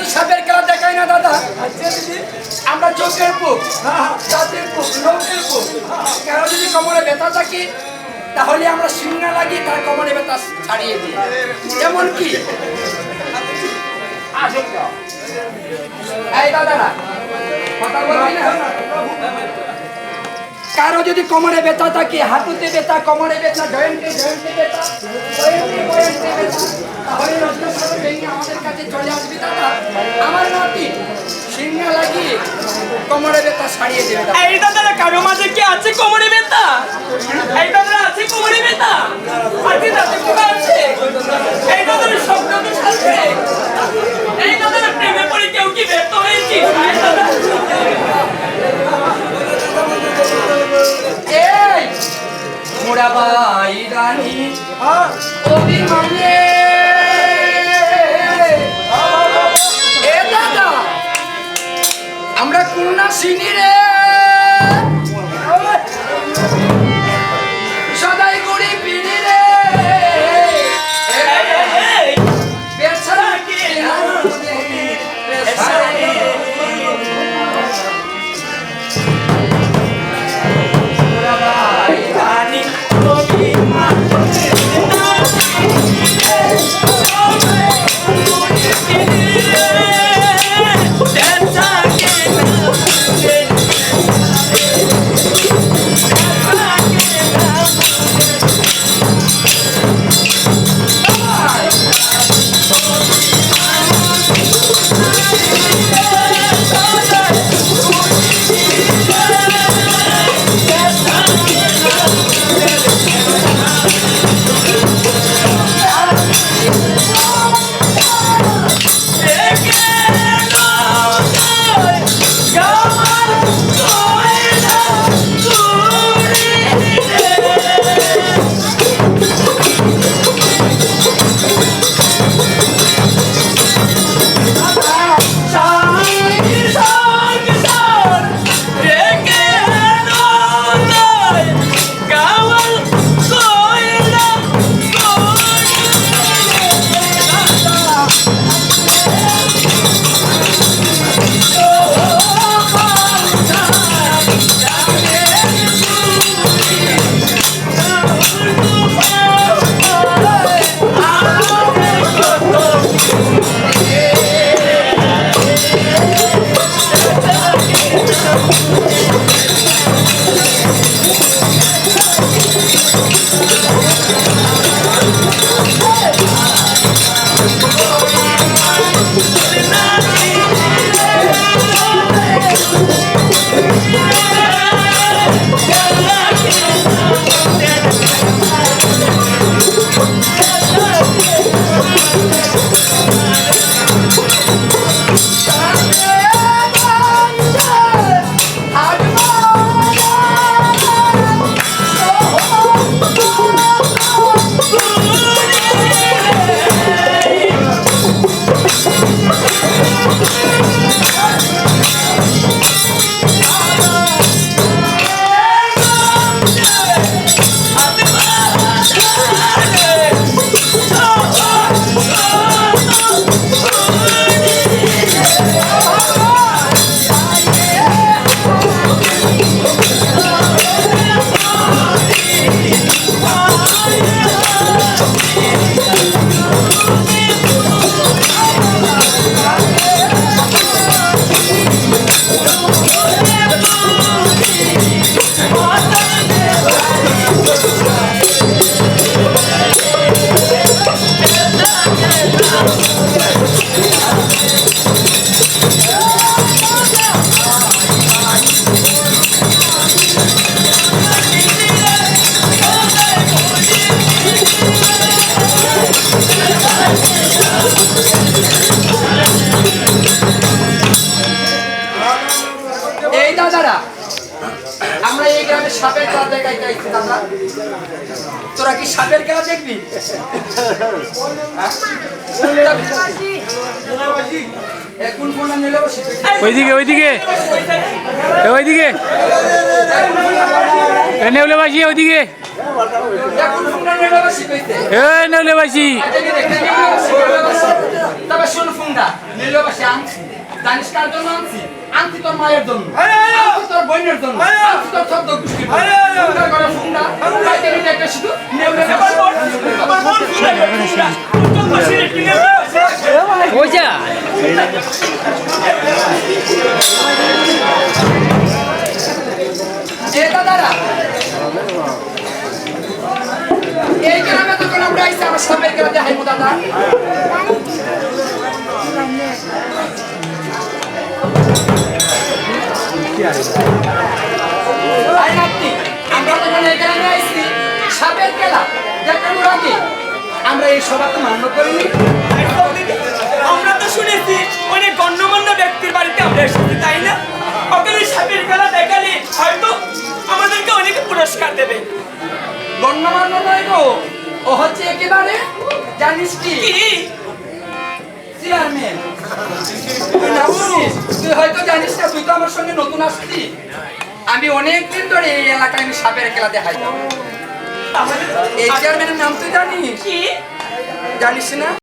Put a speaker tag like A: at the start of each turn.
A: শুধু সাপের খেলা দেখাই না, দাদা। আমরা চোখের পোক দাঁতের পোক নৌকের পোক কারও যদি কোমরে ব্যথা থাকে, তাহলে আমরা সিংহা তার কোমরে ব্যথা ছাড়িয়ে দিই। যেমন কি? এই কারও যদি কোমরে ব্যথা থাকে, হাঁটুতে ব্যথা, কোমরে ব্যথা, জয়েন্টে জয়েন্টে ব্যথা
B: এই দাদারা কারও মাঝে কি আছে কোমরে ব্যথা? এই দাদারা আছে কোমরে ব্যথা? আছে দাদা পোকা আছে? এই দাদারা স্বপ্ন তো আছে এই দাদারা প্রেমে পড়ে কেউ কি ব্যর্থ হয়েছে? এই দাদা।
A: এই মোরাবাই রানী। অভিমানে। এ আমরা কুন্না চিনি রে। Música
B: এই
A: দাদারা আমরা এই গ্রামে সাপের খেলা দেখাইতে আইছি দাদা? তোরা কি সাপের খেলা দেখবি?
C: ওইদিকে ওইদিকে। ওইদিকে।
A: বসি তবে শোন নীলবাসী আনছি জানিস কার জন্য আনছি? আনছি তোর মায়ের জন্য। আনছি তোর বোনের জন্য। আনছি তোর শব্দ
B: আরে।
A: সুন্দর করে ফুংডা, বাইতে নিতে একটা শুধু নেউলে
B: আমার বোন আমার বোন ফুলে ফুলে উত্তর পাশে একটি নেমে আছে
C: ওইটা
A: এ দাদারা। এই গ্রামে যখন আমরা আইসি আমার সাপের গ্রামে দেখাইবো দাদা। আমরা এই গ্রামে আইসি সাপের খেলা দেখানোর আগে আমরা এই সভা তো মান্য করিনি।
B: আমরা তো শুনেছি অনেক গণ্যমান্য ব্যক্তির বাড়িতে আমরা এসেছি তাই না? ওখানে সাপের খেলা দেখালে হয়তো আমাদেরকে অনেকে পুরস্কার দেবে।
A: গণ্যমান্য নয় গো ও হচ্ছে একেবারে জানিস কি?
B: কি?
A: চেয়ারম্যান তুই হয়তো জানিস না তুই তো আমার সঙ্গে নতুন আসছি আমি অনেক দিন ধরে এই এলাকায় আমি সাপের খেলা দেখাই এই চেয়ারম্যানের নাম তুই জানিস?
B: কি?
A: জানিস না?